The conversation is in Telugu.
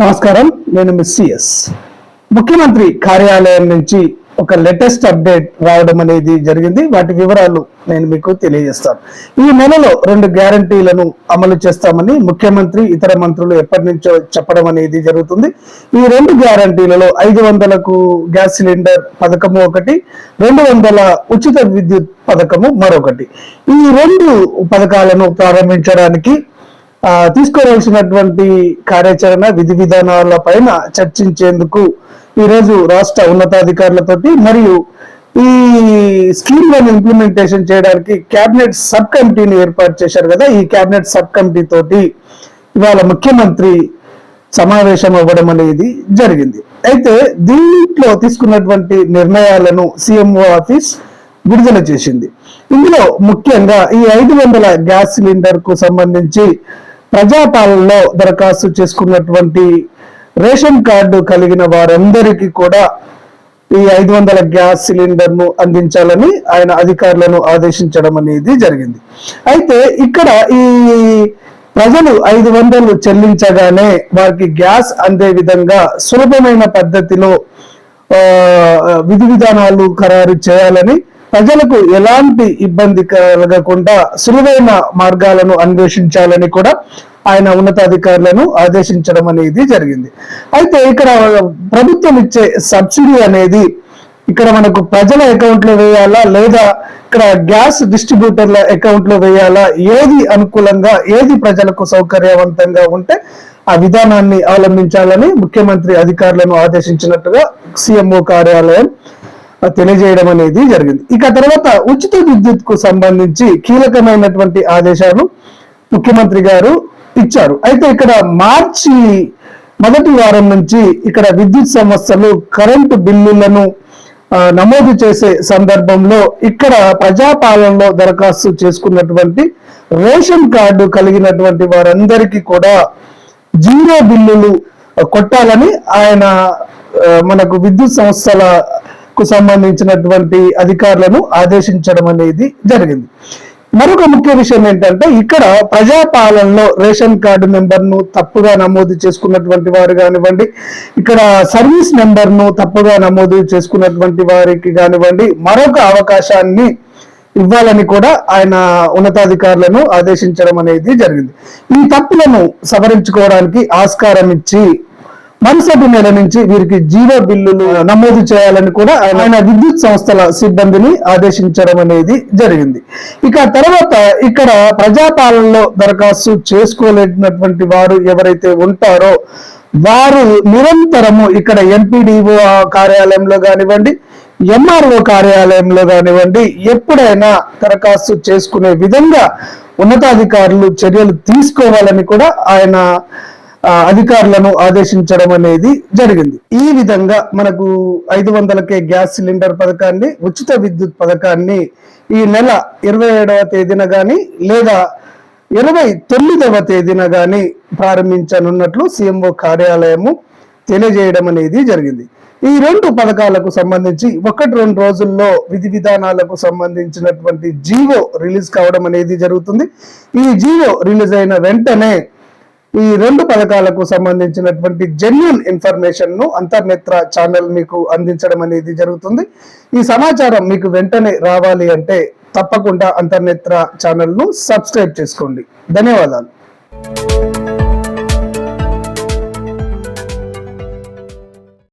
నమస్కారం. నేను మిస్ సిఎస్ ముఖ్యమంత్రి కార్యాలయం నుంచి ఒక లేటెస్ట్ అప్డేట్ రావడం అనేది జరిగింది. వాటి వివరాలు నేను మీకు తెలియజేస్తాను. ఈ నెలలో రెండు గ్యారంటీలను అమలు చేస్తామని ముఖ్యమంత్రి ఇతర మంత్రులు ఎప్పటి నుంచో చెప్పడం అనేది జరుగుతుంది. ఈ రెండు గ్యారంటీలలో ఐదు వందలకు గ్యాస్ సిలిండర్ పథకము ఒకటి రెండు వందల ఉచిత విద్యుత్ పథకము మరొకటి. ఈ రెండు పథకాలను ప్రారంభించడానికి తీసుకోవాల్సినటువంటి కార్యాచరణ విధి విధానాల పైన చర్చించేందుకు ఈరోజు రాష్ట్ర ఉన్నతాధికారులతోటి మరియు ఈ స్కీమ్లను ఇంప్లిమెంటేషన్ చేయడానికి కేబినెట్ సబ్ కమిటీని ఏర్పాటు చేశారు కదా. ఈ కేబినెట్ సబ్ కమిటీ తోటి ఇవాళ ముఖ్యమంత్రి సమావేశం అవ్వడం అనేది జరిగింది. అయితే దీంట్లో తీసుకున్నటువంటి నిర్ణయాలను సీఎంఓ ఆఫీస్ విడుదల చేసింది. ఇందులో ముఖ్యంగా ఈ ఐదు వందల గ్యాస్ సిలిండర్కు సంబంధించి ప్రజాపాలనలో దరఖాస్తు చేసుకున్నటువంటి రేషన్ కార్డు కలిగిన వారందరికీ కూడా ఈ ఐదు వందల గ్యాస్ సిలిండర్ను అందించాలని ఆయన అధికారులను ఆదేశించడం అనేది జరిగింది. అయితే ఇక్కడ ఈ ప్రజలు ఐదు వందలు చెల్లించగానే వారికి గ్యాస్ అందే విధంగా సులభమైన పద్ధతిలో విధి విధానాలు ఖరారు చేయాలని ప్రజలకు ఎలాంటి ఇబ్బంది కలగకుండా సులువైన మార్గాలను అన్వేషించాలని కూడా ఆయన ఉన్నతాధికారులను ఆదేశించడం అనేది జరిగింది. అయితే ఇక్కడ ప్రభుత్వం ఇచ్చే సబ్సిడీ అనేది ఇక్కడ మనకు ప్రజల అకౌంట్లో వేయాలా లేదా ఇక్కడ గ్యాస్ డిస్ట్రిబ్యూటర్ల అకౌంట్లో వేయాలా? ఏది అనుకూలంగా ఏది ప్రజలకు సౌకర్యవంతంగా ఉంటే ఆ విధానాన్ని అవలంబించాలని ముఖ్యమంత్రి అధికారులను ఆదేశించినట్టుగా సీఎంఓ కార్యాలయం తెలియజేయడం అనేది జరిగింది. ఇక తర్వాత ఉచిత విద్యుత్కు సంబంధించి కీలకమైనటువంటి ఆదేశాలు ముఖ్యమంత్రి గారు ఇచ్చారు. అయితే ఇక్కడ మార్చి మొదటి వారం నుంచి ఇక్కడ విద్యుత్ సంస్థలు కరెంటు బిల్లులను నమోదు చేసే సందర్భంలో ఇక్కడ ప్రజాపాలనలో దరఖాస్తు చేసుకున్నటువంటి రేషన్ కార్డు కలిగినటువంటి వారందరికీ కూడా జీరో బిల్లులు కొట్టాలని ఆయన మనకు విద్యుత్ సంస్థల కు సంబంధించినటువంటి అధికారులను ఆదేశించడం అనేది జరిగింది. మరొక ముఖ్య విషయం ఏంటంటే ఇక్కడ ప్రజాపాలనలో రేషన్ కార్డు నెంబర్ను తప్పుగా నమోదు చేసుకున్నటువంటి వారు కానివ్వండి ఇక్కడ సర్వీస్ నెంబర్ను తప్పుగా నమోదు చేసుకున్నటువంటి వారికి కానివ్వండి మరొక అవకాశాన్ని ఇవ్వాలని కూడా ఆయన ఉన్నతాధికారులను ఆదేశించడం అనేది జరిగింది. ఈ తప్పులను సవరించుకోవడానికి ఆస్కారం ఇచ్చి మరుసటి నెల నుంచి వీరికి జీవ బిల్లులు నమోదు చేయాలని కూడా ఆయన విద్యుత్ సంస్థల సిబ్బందిని ఆదేశించడం అనేది జరిగింది. ఇక తర్వాత ఇక్కడ ప్రజాపాలనలో దరఖాస్తు చేసుకోలేనటువంటి వారు ఎవరైతే ఉంటారో వారు నిరంతరము ఇక్కడ ఎంపీడీఓ కార్యాలయంలో కానివ్వండి ఎంఆర్ఓ కార్యాలయంలో కానివ్వండి ఎప్పుడైనా దరఖాస్తు చేసుకునే విధంగా ఉన్నతాధికారులు చర్యలు తీసుకోవాలని కూడా ఆయన అధికారులను ఆదేశించడం అనేది జరిగింది. ఈ విధంగా మనకు ఐదు వందలకే గ్యాస్ సిలిండర్ పథకాన్ని ఉచిత విద్యుత్ పథకాన్ని ఈ నెల ఇరవై ఏడవ తేదీన గాని లేదా ఇరవై తొమ్మిదవ తేదీన గాని ప్రారంభించనున్నట్లు సీఎంఓ కార్యాలయము తెలియజేయడం అనేది జరిగింది. ఈ రెండు పథకాలకు సంబంధించి ఒకటి రెండు రోజుల్లో విధి విధానాలకు సంబంధించినటువంటి జీవో రిలీజ్ కావడం అనేది జరుగుతుంది. ఈ జీవో రిలీజ్ అయిన వెంటనే ఈ రెండు పథకాలకు సంబంధించినటువంటి జెన్యున్ ఇన్ఫర్మేషన్ను అంతర్నేత్ర ఛానల్ మీకు అందించడం అనేది జరుగుతుంది. ఈ సమాచారం మీకు వెంటనే రావాలి అంటే తప్పకుండా అంతర్నేత్ర ఛానల్ను సబ్స్క్రైబ్ చేసుకోండి. ధన్యవాదాలు.